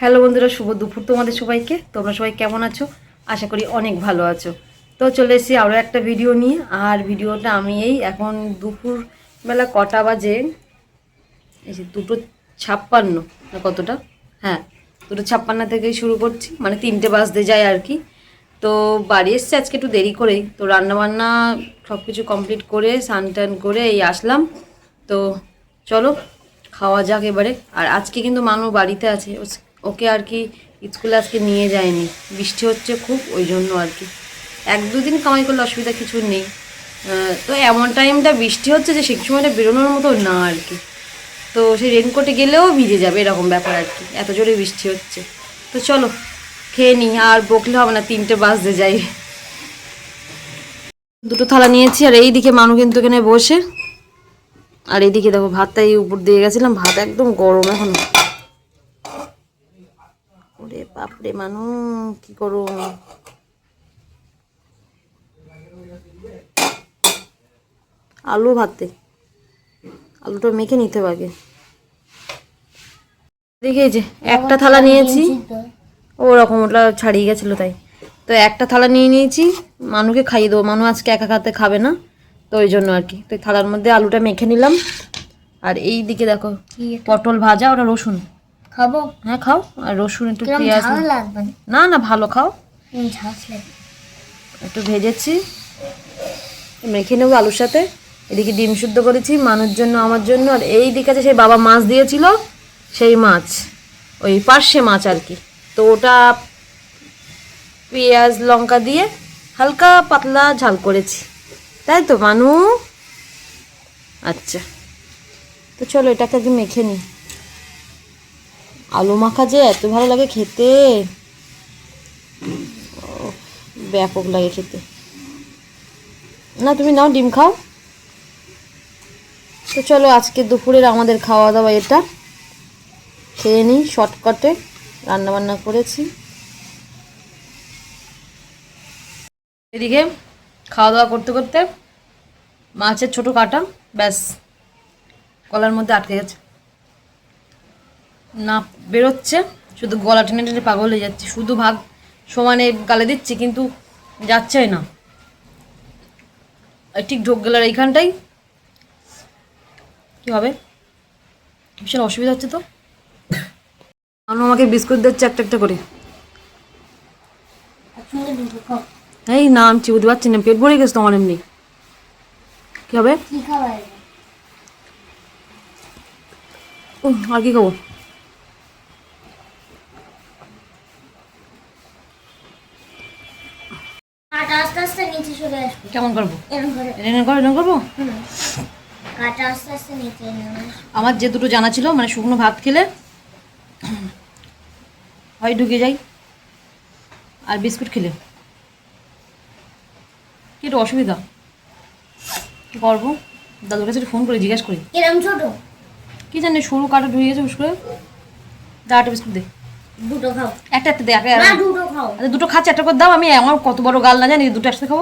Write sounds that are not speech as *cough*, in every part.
Hello বন্ধুরা, শুভ দুপুর তোমাদের সবাইকে। তোমরা সবাই কেমন আছো? আশা করি অনেক ভালো আছো। তো চলে এসেছি আরও একটা ভিডিও নিয়ে। আর ভিডিওটা আমি এই এখন দুপুর বেলা কটা বাজে? এই দুটো ছাপ্পান্ন, না কতটা? হ্যাঁ দুটো ছাপ্পান্ন থেকেই শুরু করছি। মানে তিনটে বাজতে যায় আর কি। তো বাড়ি এসছে আজকে একটু দেরি করেই। তো রান্নাবান্না সব কিছু কমপ্লিট করে, স্নান টান করে এই আসলাম। তো চলো, খাওয়া যাক এবারে। আর আজকে কিন্তু মানু বাড়িতে আছে। ওকে আর কি স্কুলে আজকে নিয়ে যায়নি। বৃষ্টি হচ্ছে খুব, ওই জন্য আর কি। এক দুদিন কামাই করলে অসুবিধা কিছু নেই। তো এমন টাইমটা বৃষ্টি হচ্ছে যে সেই সময়টা বেরোনোর মতো না আর কি। তো সেই রেনকোটে গেলেও ভিজে যাবে এরকম ব্যাপার আর কি। এত জোরে বৃষ্টি হচ্ছে। তো চলো, খেয়ে নিই, আর বকলে হবে না, তিনটে বাজতে যাই। দুটো থালা নিয়েছি, আর এই দিকে মানু কিন্তু এখানে বসে। আর এইদিকে দেখো ভাতটা এই উপর দিয়ে গেছিলাম, ভাত একদম গরম এখন। বাপরে মানু কি করো আলু ভাতে। আলুটা মেখে নিতে হবে আগে। দেখে যে একটা থালা নিয়েছি। ওরকম ওটা ছাড়িয়ে গেছিল তাই। তো একটা থালা নিয়ে নিয়েছি মানুকে খাইয়ে দেবো। মানু আজকে একা খাতে খাবে না তো ওই জন্য আর কি। তো থালার মধ্যে আলুটা মেখে নিলাম। আর এই দিকে দেখো পটল ভাজা ওটা রসুন। খাব? হ্যাঁ খাও। আর রসুন একটু পেঁয়াজ না না ভালো খাও। একটু ভেজেছি। মেখে নেব আলুর সাথে। এদিকে ডিম শুদ্ধ করেছি মানুষ জন্য আমার জন্য। আর এই দিকে আছে সেই বাবা মাছ দিয়েছিল সেই মাছ। ওই পার্শে মাছ আর কি। তো ওটা পেঁয়াজ লঙ্কা দিয়ে হালকা পাতলা ঝাল করেছি। তাই তো মানু? আচ্ছা। তো চলো এটাকে আগে মেখে নিই। আলু মাখা যে এত ভালো লাগে খেতে। ব্যাপক লাগে খেতে। না, তুমি নাও ডিম খাও। তো চলো আজকে দুপুরের আমাদের খাওয়া দাওয়া এটা। খেয়ে নিই শর্টকাটে, রান্নাবান্না করেছি। এদিকে খাওয়া দাওয়া করতে করতে মাছের ছোট কাটা, ব্যাস গলার মধ্যে আটকে গেছে। না বেরোচ্ছে শুধু গলা টেনে টেনে পাগল হয়ে যাচ্ছে। শুধু ভাগ সমানে গালে দিচ্ছি কিন্তু যাচ্ছেই না। ঠিক ঢোক গেলার এইখানটাই। কী হবে? ভীষণ অসুবিধা হচ্ছে তো। মানু আমাকে বিস্কুট দিচ্ছে একটা একটা করে। এই না আমি চিবুতে পারছি না পেট ভরে গেছে তোমার এমনি। কী হবে? আর কি খাব কাটা আস্তে আস্তে নিচে চলে আসবে কেমন করব? এরকম করব এরকম করব। আমার যে দুটো জানা ছিল মানে শুকনো ভাত খেলে হয় ঢুকে যাই আর বিস্কুট খেলে। কি একটু অসুবিধা? কি করব? দাদুর কাছে ফোন করে জিজ্ঞাসা করি। কিরম ছোট? কি জানি সরু কাটা ঢুকে গেছে হুস করে। দা একটা বিস্কুট দে। দুটো খাও। একটা একটা দে দুটো খাও। আচ্ছা দুটো খাচ্ছে একটা করে দাও আমি আমার কত বড় গাল না জানি দুটো একসাথে খাব।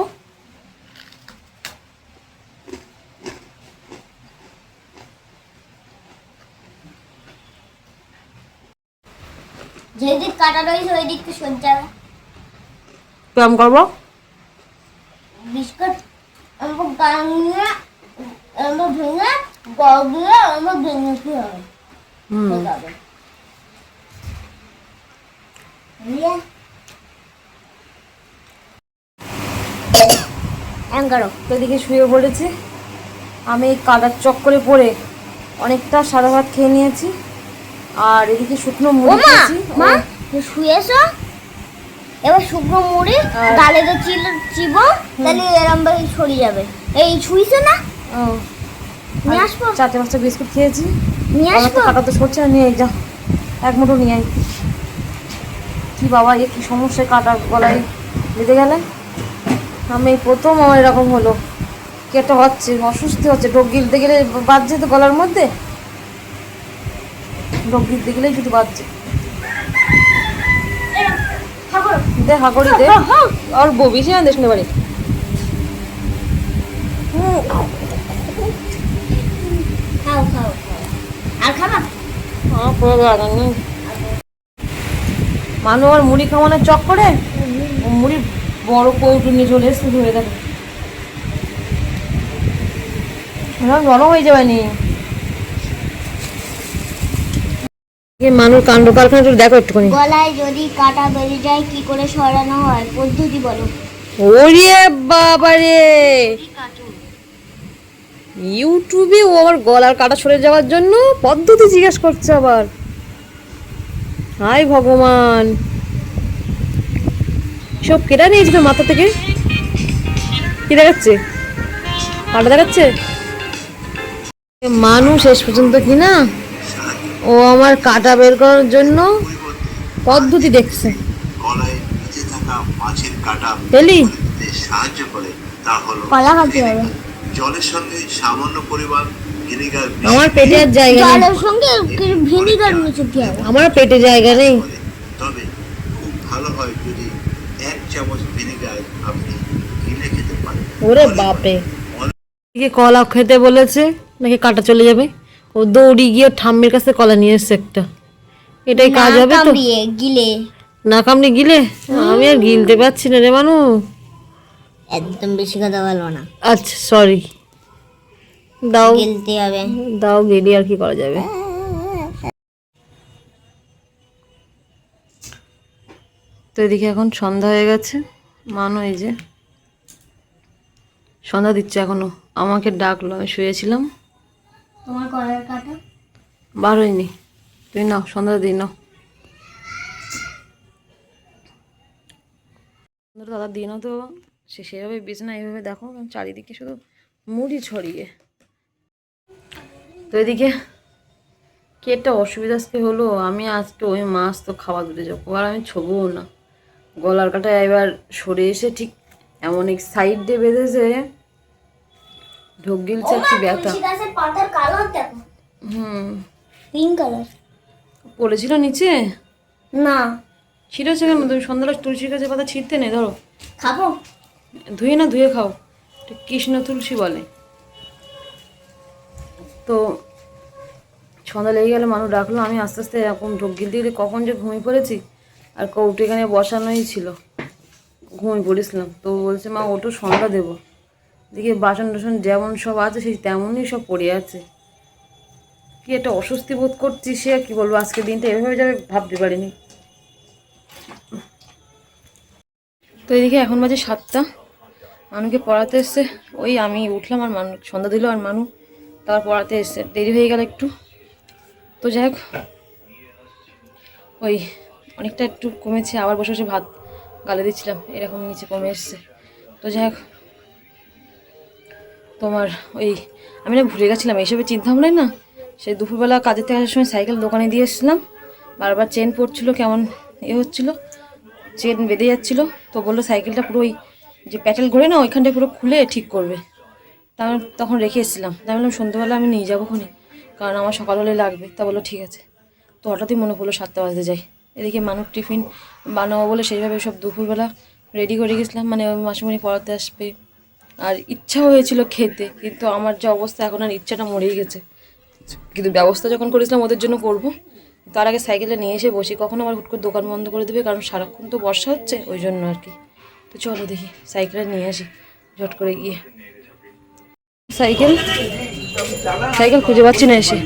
কাটা রয়েছে ওই দিকটা সহ্য হবে কেমন করব? বিস্কুট গাঙিয়ে ভেঙে গগিয়ে ভেঙে কি হবে। হুম। তো এদিকে শুয়ে পড়েছি। আমি কাদার চক্করে পড়ে অনেকটা সাদা ভাত খেয়ে নিয়েছি। আর এদিকে শুকনো মুড়ি খেয়েছি। শুয়েছো? এবার শুকনো মুড়ি গালে তো চিল চিবো তাহলে এরম ভাবে ছড়িয়ে যাবে। এই শুইছে না? ও, নিয়ে আসব? চারটে পাঁচটা বিস্কুট খেয়েছি। নিয়ে আসব? কাটা তো সরছে নিয়ে যা। এক মুঠো নিয়ে আয়। কি বাবা এ কি সমস্যা কাটা গলায় বেঁধে গেলে? আমি প্রথম আমার এরকম হলো। কি একটা হচ্ছে অসুস্থ হচ্ছে। ঢোক গিলতে গেলে বাজছে তো গলার মধ্যে। ঢোক গিলতে গেলেই শুধু বাজছে। দে। হাগড়ি দে আর ববি সে দেশ বাড়ি। খাও খাও খাও। আর খাবা? আমার পুরো লাগানি মানু আর মুড়ি খাওয়ানোর চক করে। মুড়ি বড় কৌটু নিয়ে চলে এসছে ধরে দেখো। নরম হয়ে যাবে নি। মানুষ কাণ্ড কারখানা দেখো একটুখানি। গলায় যদি কাটা বেরিয়ে যায় কি করে সরানো হয়? পদ্ধতি বলো। ওরে বাবারে! ইউটিউবে ও আমার গলার কাটা সরে যাওয়ার জন্য পদ্ধতি জিজ্ঞেস করছে আবার। হাই ভগবান! সব কেটে নিয়েছে তোর মাথা থেকে? কি দেখাচ্ছে? কাটা দেখাচ্ছে? মানুষ শেষ পর্যন্ত কি না? ও আমার কাটা বের করার জন্য পদ্ধতি দেখছে। গলায় বেঁচে থাকা মাছের কাটা পেলি? সাহায্য করে তা হলো কলা খাতে হবে। জলের সঙ্গে সামান্য পরিমাণ ভিনেগার আমার পেটে আর জায়গা নেই। জলের সঙ্গে ভিনিগার হবে। আমার পেটে জায়গা নেই। তবে খুব ভালো হয় যদি এক চামচ ভিনেগার আপনি গিলে খেতে পারেন। ওরে বাপরে। কলা খেতে বলেছে নাকি কাটা চলে যাবে? ও দৌড়ি গিয়ে ঠাম্মির কাছে কলা নিয়ে এসছে একটা। এটাই কাজ হবে তো। গিলে। না কামড়ে গিলে? আমি আর গিলতে পারছি না রে মানু। একদম বেশি কথা বলব না। আচ্ছা সরি দাও। গিলতে হবে। দাও গেলি আর কি করা যাবে। তো এদিকে এখন সন্ধ্যা হয়ে গেছে। মানু এই যে সন্ধ্যা দিচ্ছে এখনও। আমাকে ডাকলো আমি শুয়েছিলাম। তোমার কলার কাটা? বার হয়নি। তুই নাও, সন্ধ্যা দিই নাও। দাদা দিনও তো। সে সেভাবে বিছানা, এইভাবে দেখো চারিদিকে শুধু মুড়ি ছড়িয়ে। তো এদিকে কি একটা অসুবিধা আজকে হলো, আমি আজকে ওই মাছ তো খাওয়া দিতে যাব, আর আমি ছবও না। গলার কাটা এবার সরে এসে ঠিক এমন এক সাইড দিয়ে বেঁধেছে ঢোক গিলছে কি ব্যথা। হুম। পিঙ্ক কালার পড়েছিল নিচে? না। ছিঁড়েছে কেন তুমি সন্ধ্যাবেলা তুলসী গাছের পাতা ছিঁড়তে নেই ধরো। খাব? ধুয়ে না ধুয়ে খাও। কৃষ্ণ তুলসী বলে। তো সন্ধ্যা লেগে গেলে মানুষ ডাকলো আমি আস্তে আস্তে এরকম ঢোক গিলতে গেলে কখন যে ঘুমিয়ে পড়েছি আর কৌটো এখানে বসানোই ছিল। ঘুমিয়ে পড়েছিলাম। তো বলছে মা ওটো সন্ধ্যা দেবো। দিকে বাসন টাসন যেমন সব আছে, সেই তেমনই সব পড়ে আছে। কি একটা অস্বস্তি বোধ করছি সে কি বলব আজকে দিনটা এভাবে যাবে ভাবতে পারিনি। তো এদিকে এখন বাজে সাতটা। মানুকে পড়াতে এসছে। ওই আমি উঠলাম আর মানু সন্ধ্যা দিল আর মানু তারপর পড়াতে এসছে। দেরি হয়ে গেল একটু। তো যাই হোক, ওই অনেকটা একটু কমেছে, আবার বসে বসে ভাত গালে দিচ্ছিলাম। এরকম নিচে কমে এসছে। তো যাই হোক তোমার ওই, আমি না ভুলে গেছিলাম, এইসবের চিন্তা ভাবনাই না, সেই দুপুরবেলা কাজের থেকে আসার সময় সাইকেল দোকানে দিয়ে এসেছিলাম। বারবার চেন পড়ছিল, কেমন এ হচ্ছিল, চেন বেঁধে যাচ্ছিল। তো বলল সাইকেলটা পুরো ওই যে প্যাটেল ঘুরে না ওইখানটা পুরো খুলে ঠিক করবে। তা তখন রেখে এসেছিলাম। তা আমি বললাম, সন্ধ্যেবেলা আমি নিয়ে যাব খুনি, কারণ আমার সকাল হলে লাগবে। তা বলল, ঠিক আছে। তো হঠাৎই মনে পড়ল, সাতটা বাজতে যাই এদিকে মানুষ টিফিন বানাবো বলে সেইভাবে সব দুপুরবেলা রেডি করে গেছিলাম। মানে ওই মাসিমণি পড়াতে আসবে আর ইচ্ছা হয়েছিল খেতে, কিন্তু আমার যা অবস্থা এখন আর ইচ্ছাটা মরেই গেছে। কিন্তু ব্যবস্থা যখন করেছিলাম ওদের জন্য করব, তার আগে সাইকেলে নিয়ে এসে বসি, কখন আবার হুট করে দোকান বন্ধ করে দেবে, কারণ সারাক্ষণ তো বর্ষা হচ্ছে, ওই জন্য আর কি। তো চলো দেখি সাইকেলে নিয়ে আসি, ঝট করে গিয়ে। সাইকেল? সাইকেল খুঁজে পাচ্ছি না এসে।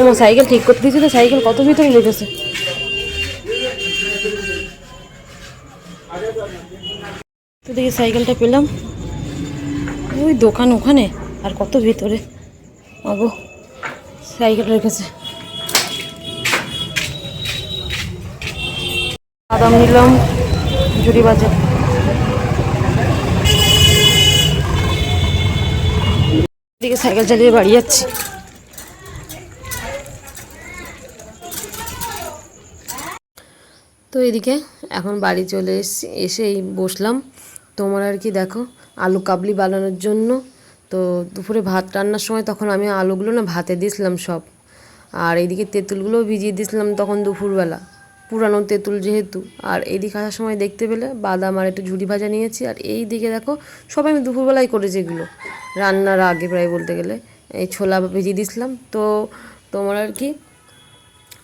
ও সাইকেল ঠিক করতে দিয়েছি তো, সাইকেল কত ভিতরে রেখেছে? দেখি সাইকেলটা পেলাম। ওই দোকান ওখানে, আর কত ভিতরে? বাবু, সাইকেল রেখেছে। বাদাম নিলাম, জুড়ি বাজার। দিকে সাইকেল চালিয়ে বাড়ি যাচ্ছি। তো এদিকে এখন বাড়ি চলে এসে এই বসলাম। তোমার আর কি দেখো, আলু কাবলি বানানোর জন্য। তো দুপুরে ভাত রান্নার সময় তখন আমি আলুগুলো না ভাতে দিয়েছিলাম সব। আর এইদিকে তেঁতুলগুলো ভিজিয়ে দিয়েছিলাম তখন দুপুরবেলা, পুরানো তেঁতুল যেহেতু। আর এইদিকে আসার সময় দেখতে পেলে বাদাম আর একটু ঝুড়ি ভাজা নিয়েছি। আর এই দিকে দেখো, সব আমি দুপুরবেলাই করেছি এগুলো, রান্নার আগে প্রায় বলতে গেলে। এই ছোলা ভিজিয়ে দিয়েছিলাম। তো তোমার আর কি,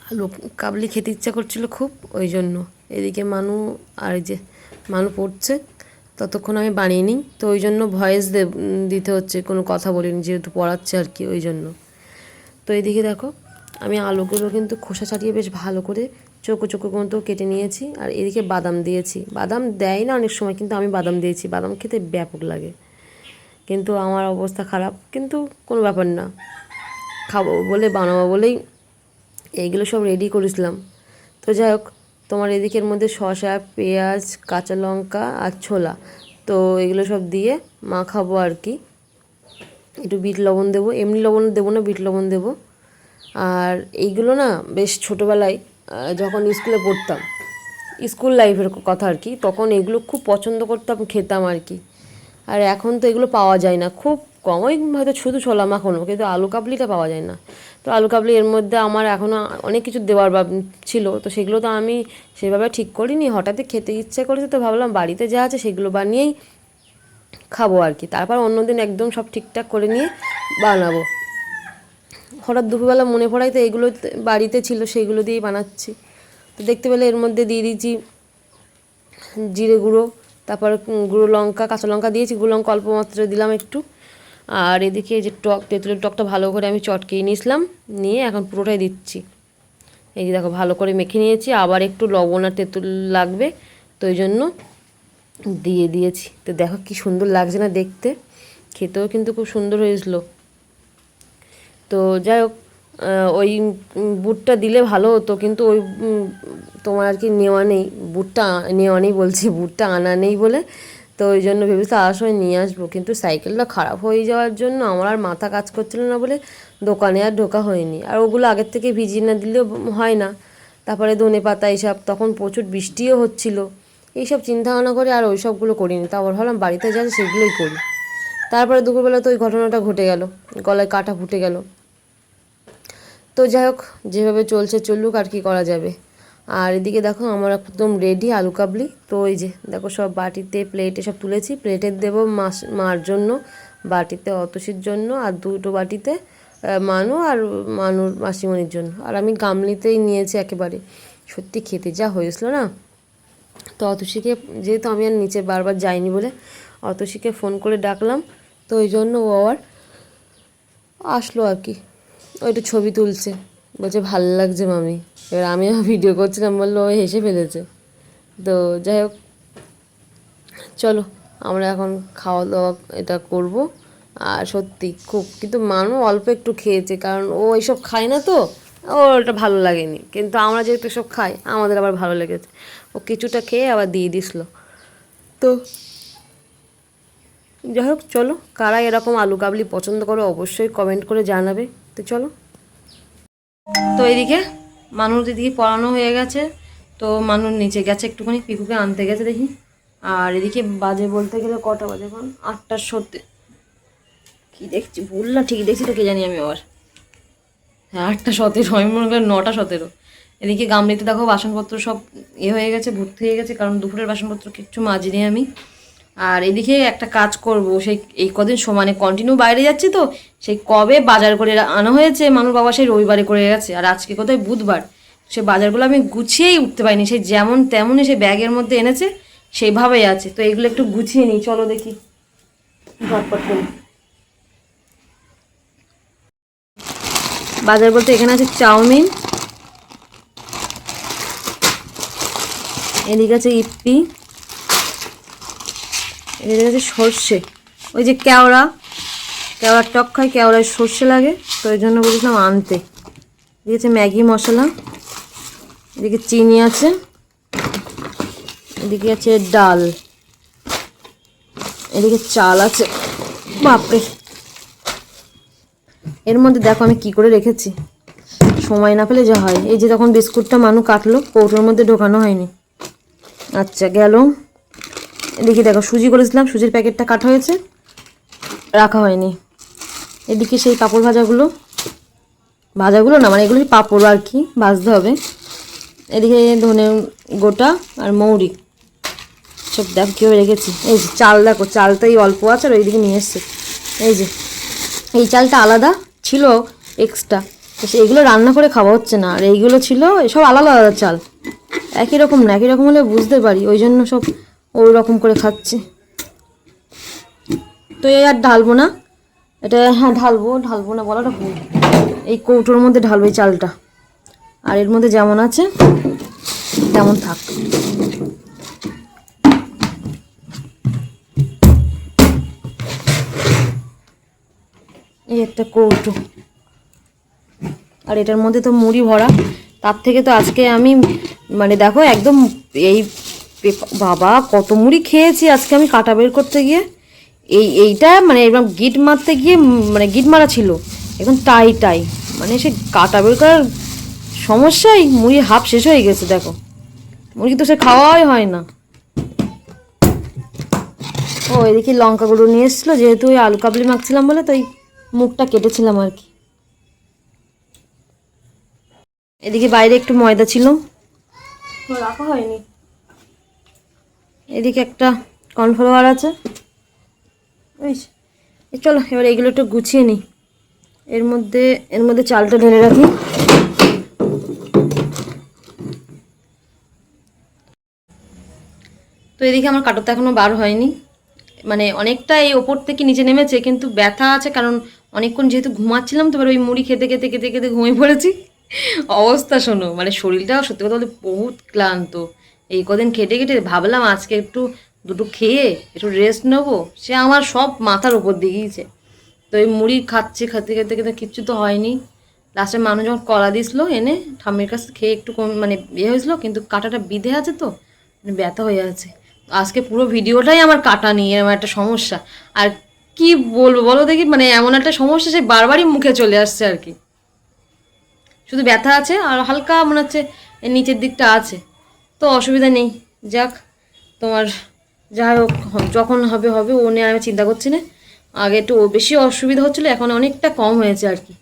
আলু কাবলি খেতে ইচ্ছা করছিল খুব, ওই জন্য। এদিকে মানু আর এই যে, মানু পড়ছে। ততক্ষণ আমি বানিয়ে নিই। তো ওই জন্য ভয়েস দিতে হচ্ছে, কোনো কথা বলিনি, যেহেতু পড়াচ্ছে আর কি, ওই জন্য। তো এদিকে দেখো, আমি আলুগুলো কিন্তু খোসা ছাড়িয়ে বেশ ভালো করে চোখো চোখো কিন্তু কেটে নিয়েছি, আর এদিকে বাদাম দিয়েছি। বাদাম দেয় না অনেক সময়, কিন্তু আমি বাদাম দিয়েছি। বাদাম খেতে ব্যাপক লাগে। কিন্তু আমার অবস্থা খারাপ, কিন্তু কোনো ব্যাপার না। খাব বলে, বানাবো বলেই এইগুলো সব রেডি করেছিলাম। তো যাই হোক তোমার এদিকের মধ্যে শসা, পেঁয়াজ, কাঁচা লঙ্কা আর ছোলা। তো এগুলো সব দিয়ে মাখাবো আর কি। একটু বিট লবণ দেবো। এমনি লবণ দেবো না, বিট লবণ দেবো। আর এইগুলো না বেশ ছোটোবেলায় যখন স্কুলে পড়তাম, স্কুল লাইফের কথা আর কি, তখন এগুলো খুব পছন্দ করতাম, খেতাম আর কি। আর এখন তো এগুলো পাওয়া যায় না। খুব কম, ওই হয়তো শুধু ছোলা মাখানো, কিন্তু আলু কাবলিটা পাওয়া যায় না। তো আলু কাবলি এর মধ্যে আমার এখনও অনেক কিছু দেওয়ার ছিল, তো সেগুলো তো আমি সেভাবে ঠিক করিনি। হঠাৎই খেতে ইচ্ছে করেছে, তো ভাবলাম বাড়িতে যা আছে সেগুলো বানিয়েই খাব আর কি। তারপর অন্যদিন একদম সব ঠিকঠাক করে নিয়ে বানাবো। হঠাৎ দুপুরবেলা মনে পড়ায়, তো এগুলো বাড়িতে ছিল সেইগুলো দিয়েই বানাচ্ছি। তো দেখতে পেলে এর মধ্যে দিয়ে দিয়েছি জিরে গুঁড়ো, তারপর গুঁড়ো লঙ্কা, কাঁচা লঙ্কা দিয়েছি, গুঁড়ো লঙ্কা অল্প মাত্রা দিলাম একটু। আর এদিকে যে টক, তেঁতুলের টকটা ভালো করে আমি চটকিয়ে নিয়েছিলাম, নিয়ে এখন পুরোটাই দিচ্ছি। এই যে দেখো, ভালো করে মেখে নিয়েছি, আবার একটু লবণ আর তেঁতুল লাগবে, তো ওই জন্য দিয়ে দিয়েছি। তো দেখো কি সুন্দর লাগছে না দেখতে, খেতেও কিন্তু খুব সুন্দর হয়েছিল। তো যাই হোক ওই বুটটা দিলে ভালো হতো, কিন্তু ওই তোমার আর কি নেওয়া নেই, বুটটা নেওয়া নেই বলছি, বুটটা আনা নেই বলে তো ওই জন্য ভেবেছি আসার সময় নিয়ে আসব। কিন্তু সাইকেলটা খারাপ হয়ে যাওয়ার জন্য আমার আর মাথা কাজ করছিল না বলে দোকানে আর ঢোকা হয়নি। আর ওগুলো আগের থেকে ভিজিয়ে না দিলেও হয় না। তারপরে ধনে পাতা এইসব, তখন প্রচুর বৃষ্টিও হচ্ছিল। এইসব চিন্তা ভাবনা করে আর ওই সবগুলো করিনি তারপর ভাবলাম বাড়িতে যা সেগুলোই করি। তারপরে দুপুরবেলা তো ওই ঘটনাটা ঘটে গেল। গলায় কাটা ফুটে গেল। তো যাই হোক, যেভাবে চলছে চলুক, আর কি করা যাবে। আর এদিকে দেখো আমার একদম রেডি আলু কাবলি। তো ওই যে দেখো সব বাটিতে প্লেটে সব তুলেছি। প্লেটে দেবো মাস, মার জন্য, বাটিতে অতসির জন্য আর দুটো বাটিতে মানু আর মানুর মাসিমণির জন্য। আর আমি গামলিতেই নিয়েছি একেবারে। সত্যি খেতে যা হয়েছিল না? তো অতসীকে, যেহেতু আমি আর নিচে বারবার যাইনি বলে অতসীকে ফোন করে ডাকলাম, তো ওই জন্য ও আবার আসলো আর কি। ওইটা ছবি তুলছে। বলছে, ভালো লাগছে মামি। এবার আমিও *laughs* ভিডিও করছিলাম, বলল, ও হেসে ফেলেছে। তো যাই হোক, চলো, আমরা এখন খাওয়া দাওয়া এটা করব। আর সত্যি খুব, কিন্তু মানু অল্প একটু খেয়েছে, কারণ ও এইসব খায় না তো, ওর ওটা ভালো লাগেনি। কিন্তু আমরা যেহেতু সব খাই, আমাদের আবার ভালো লেগেছে। ও কিছুটা খেয়ে আবার দিয়ে দিছিল তো যাই হোক, চলো, কারা এরকম আলু কাবলি পছন্দ করো অবশ্যই কমেন্ট করে জানাবে। তো চলো। তো এদিকে মানুষ এদিকে পড়ানো হয়ে গেছে, তো মানুষ নিচে গেছে একটুখানি, পিকুকে আনতে গেছে দেখি। আর এদিকে বাজে বলতে গেলে কটা বাজে এখন? আটটার সত্যি। কি দেখছি? ভুল না ঠিক দেখছি তো, কে জানি আমি আবার। হ্যাঁ আটটা সতেরো, আমি মনে করি নটা সতেরো। এদিকে গামলিতে দেখো বাসনপত্র সব এ হয়ে গেছে, ভর্তি হয়ে গেছে, কারণ দুপুরের বাসনপত্র কিচ্ছু মাজিনি আমি। আর এদিকে একটা কাজ করব, সেই এই কদিন সমানে কন্টিনিউ বাইরে যাচ্ছি তো, সেই কবে বাজার করে আনা হয়েছে মানুষ বাবা সেই রবিবারে করে গেছে, আর আজকে কোথায় বুধবার, সে বাজারগুলো আমি গুছিয়েই উঠতে পারিনি সেই যেমন তেমনই সে ব্যাগের মধ্যে এনেছে, সেইভাবেই আছে, তো এগুলো একটু গুছিয়ে নিই, চলো দেখি বাজার বলতে এখানে আছে চাউমিন, এদিকে আছে ইপ্পি এদিকে আছে সর্ষে। ওই যে কেওড়া, কেওড়ার টক খায়, কেওড়ায় সর্ষে লাগে, তো ওই জন্য বলেছিলাম আনতে। এদিকে আছে ম্যাগি মশলা, এদিকে চিনি আছে, এদিকে আছে ডাল, এদিকে চাল আছে। বাপরে! এর মধ্যে দেখো আমি কি করে রেখেছি। সময় না পেলে যা হয়। এই যে তখন বিস্কুটটা মানু কাটলো, কৌটোর মধ্যে ঢোকানো হয়নি। আচ্ছা গেল। এদিকে দেখো, সুজি করেছিলাম সুজির প্যাকেটটা কাটা হয়েছে। রাখা হয়নি। এদিকে সেই পাঁপড় ভাজাগুলো। ভাজাগুলো না মানে এগুলো পাঁপড় আর কি, ভাজতে হবে। এদিকে ধনে গোটা আর মৌরি। সব দেখো কীভাবে রেখেছি। এই যে চাল দেখো, চালটাই অল্প আছে আর ওইদিকে নিয়ে এসছে। এই যে, এই চালটা আলাদা ছিল এক্সট্রা সেইগুলো রান্না করে খাওয়া হচ্ছে না। আর এইগুলো ছিল, সব আলাদা আলাদা চাল। একই রকম না, একই রকম হলে বুঝতে পারি। ওই জন্য সব ওই রকম করে খাচ্ছি। তো এই আর ঢালবো না। এটা হ্যাঁ ঢালবো ঢালবো না বলাটা ভুল। এই কৌটোর মধ্যে ঢালবো এই চালটা। আর এর মধ্যে যেমন আছে, তেমন থাক। এই একটা কৌটো। আর এটার মধ্যে তো মুড়ি ভরা। তার থেকে তো আজকে আমি মানে দেখো একদম এই বাবা, কত মুড়ি খেয়েছি আজকে আমি কাটা বের করতে গিয়ে। এই, এইটা মানে এরকম গিট মারতে গিয়ে মানে গিট মারা ছিল। এখন টাই টাই। মানে সে কাটা বের করার সমস্যাই মুড়ি হাফ শেষ হয়ে গেছে, দেখো। মুড়ি তো সে খাওয়াই হয় না। ও, এদিকে লঙ্কাগুলো নিয়ে এসেছিল, যেহেতু ওই আলু কাবলি মাখছিলাম বলে তো ওই মুখটা কেটেছিলাম আর কি। এদিকে বাইরে একটু ময়দা ছিল। রাখা হয়নি। এদিকে একটা কর্নফ্লাওয়ার আছে। বুঝছ চলো, এবার এগুলো একটু গুছিয়ে নিই। এর মধ্যে এর মধ্যে চালটা ঢেলে রাখি। তো এদিকে আমার কাটোতে এখনও বার হয়নি। মানে অনেকটা এই ওপর থেকে নিচে নেমেছে, কিন্তু ব্যথা আছে, কারণ অনেকক্ষণ যেহেতু ঘুমাচ্ছিলাম, তো এবার ওই মুড়ি খেতে খেতে খেতে খেতে ঘুমিয়ে পড়েছি। অবস্থা শোনো মানে শরীরটাও সত্যি কথা বলতে বহুত ক্লান্ত। এই কদিন খেটে খেটে ভাবলাম আজকে একটু দুটো খেয়ে একটু রেস্ট নেব। সে আমার সব মাথার উপর দিয়ে গিয়েছে। তো এই মুড়ি খাচ্ছে, খেতে খেতে খেতে কিচ্ছু তো হয়নি। লাস্টে মানুষ যখন কলা দিয়েছিল, এনে ঠাম্মির কাছে খেয়ে একটু কম মানে ইয়ে হয়েছিলো, কিন্তু কাঁটাটা বিঁধে আছে তো মানে ব্যথা হয়ে আছে। আজকে পুরো ভিডিওটাই আমার কাটা নিয়ে এরকম একটা সমস্যা। আর কি বলব বলো দেখি মানে এমন একটা সমস্যা সে বারবারই মুখে চলে আসছে আর কি। শুধু ব্যথা আছে, আর হালকা মনে হচ্ছে নিচের দিকটা আছে। তো অসুবিধা নেই, যাক, তোমার যাই হোক, যখন হবে হবে, ও নিয়ে আমি চিন্তা করছি না। আগে একটু ও বেশি অসুবিধা হচ্ছিল, এখন অনেকটা কম হয়েছে আর কি।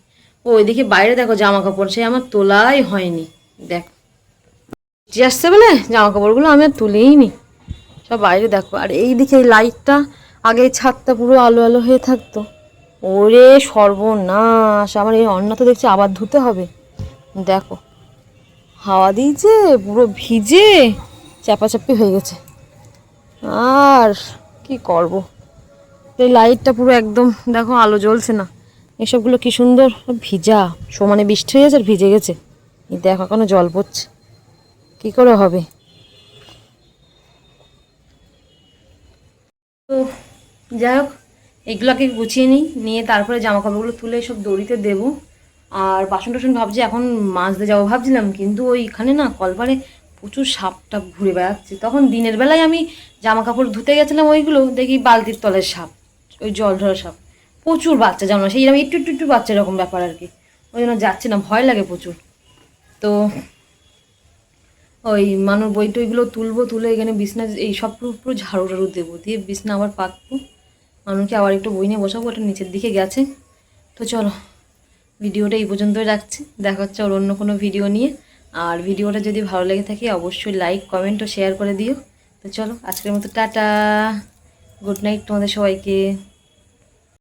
ও ওইদিকে বাইরে দেখো জামা কাপড় সে আমার তোলাই হয়নি, দেখ। যে আসছে বলে জামা কাপড়গুলো আমি আর তুলেই নি সব বাইরে দেখো। আর এই দিকে এই লাইটটা, আগে ছাদটা পুরো আলো আলো হয়ে থাকতো। ওরে সর্বনাশ আমার এই অন্ন তো দেখছি আবার ধুতে হবে। দেখো হাওয়া দিয়েছে, পুরো ভিজে চাপাচাপি হয়ে গেছে। আর কি করব? এই লাইটটা পুরো একদম, দেখো আলো জ্বলছে না। এসবগুলো কি সুন্দর? ভিজা, সমানে বৃষ্টি হয়ে গেছে আর ভিজে গেছে। দেখো, এখনও জল পড়ছে। কি করে হবে? তো যাই হোক, এগুলোকে গুছিয়ে নিই, নিয়ে তারপরে জামা কাপড়গুলো তুলে সব দড়িতে দেবো। আর বাসন টাসন ভাবছি, এখন মাজতে যাব ভাবছিলাম, কিন্তু ওইখানে না কলপারে প্রচুর সাপ টাপ ঘুরে বেড়াচ্ছে। তখন দিনের বেলায় আমি জামা কাপড় ধুতে গেছিলাম ওইগুলো, দেখি বালতির তলের সাপ, ওই জল ধরা সাপ। প্রচুর বাচ্চা যেমন সেই রকম একটু একটু একটু বাচ্চা এরকম ব্যাপার আর কি। ওই জন্য যাচ্ছে না ভয় লাগে প্রচুর। তো ওই মানুষ বই টইগুলো তুলবো, তুলে এখানে বিছনা, এই সব পুরো ঝাড়ু টাড়ু দেবো। দিয়ে বিছনা আবার পাতবো মানুষকে আবার একটু বই নিয়ে বসাবো, ওটা নিচের দিকে গেছে। তো চলো। ভিডিওটা এই পর্যন্তই রাখছি। দেখা হচ্ছে ওর অন্য কোনো ভিডিও নিয়ে। আর ভিডিওটা যদি ভালো লেগে থাকে, অবশ্যই লাইক কমেন্ট ও শেয়ার করে দিও। তো চলো, আজকের মতো টাটা। গুড নাইট তোমাদের সবাইকে।